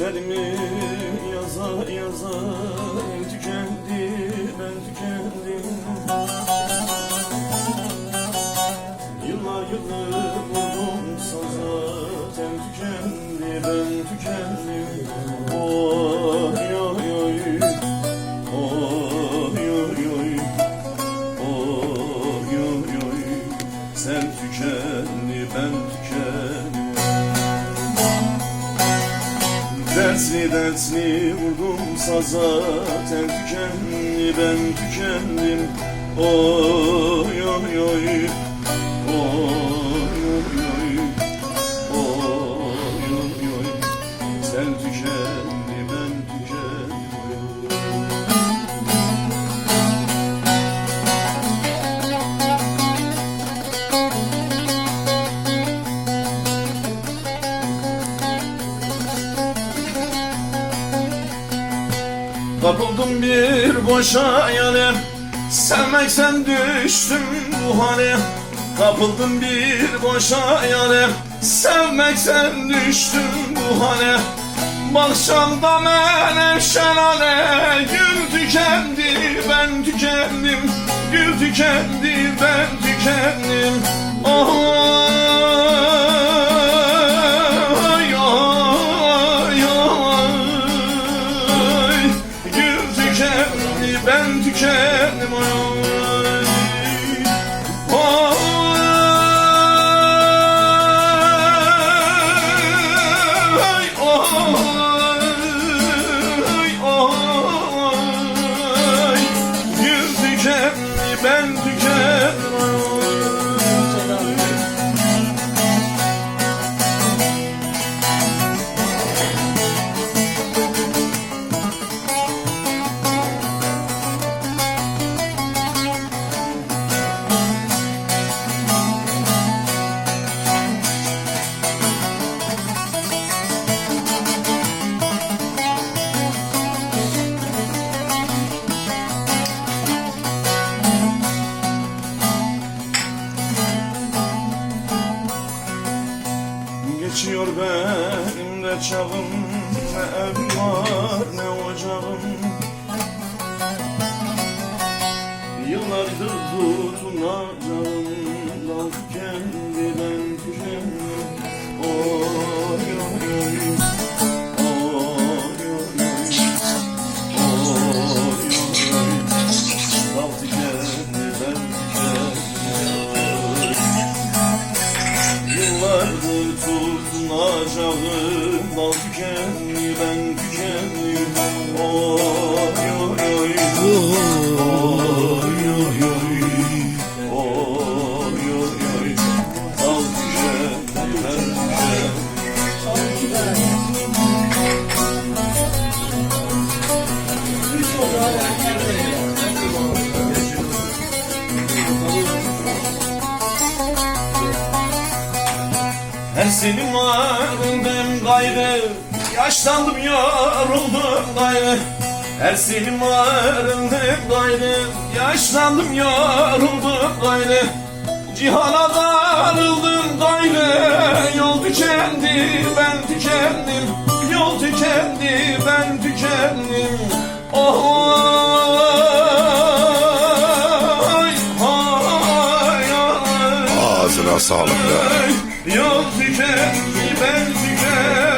Dertlerimi yaza yaza tükendi ben tükendim. Yıllar yılı vurdum saza Sen tükendi ben tükendim. Oy Dertli dertli vurdum saza Sen tükendi ben tükendim. Oy oy oy Oy oy oy Oy oy oy. Sen tükendi Kapıldım bir boşa hayale Sevmeksen düştüm bu hale. Kapıldım bir boşa hayale Sevmeksen düştüm bu hale. Bakşamda menem şelale Gül tükendi ben tükendim. Gül tükendi ben tükendim. Oh benim de çağım Ne evim var ne ocağım. Yıllardır tutunacağım Dal kendi ben tükendim. Oy Yıllardır tutunacağım Dal tükendi ben tükendim Oy oy oy Oy Her senin varlığından gayrı Yaşlandım yoruldum gayrı Her senin varlığından gayrı Yaşlandım yoruldum gayrı Cihana darıldım gayrı Yol tükendi ben tükendim Yol tükendi ben tükendim Oh ay, ay, ay. Ağzına sağlık be. Yol tükendi ben tükendim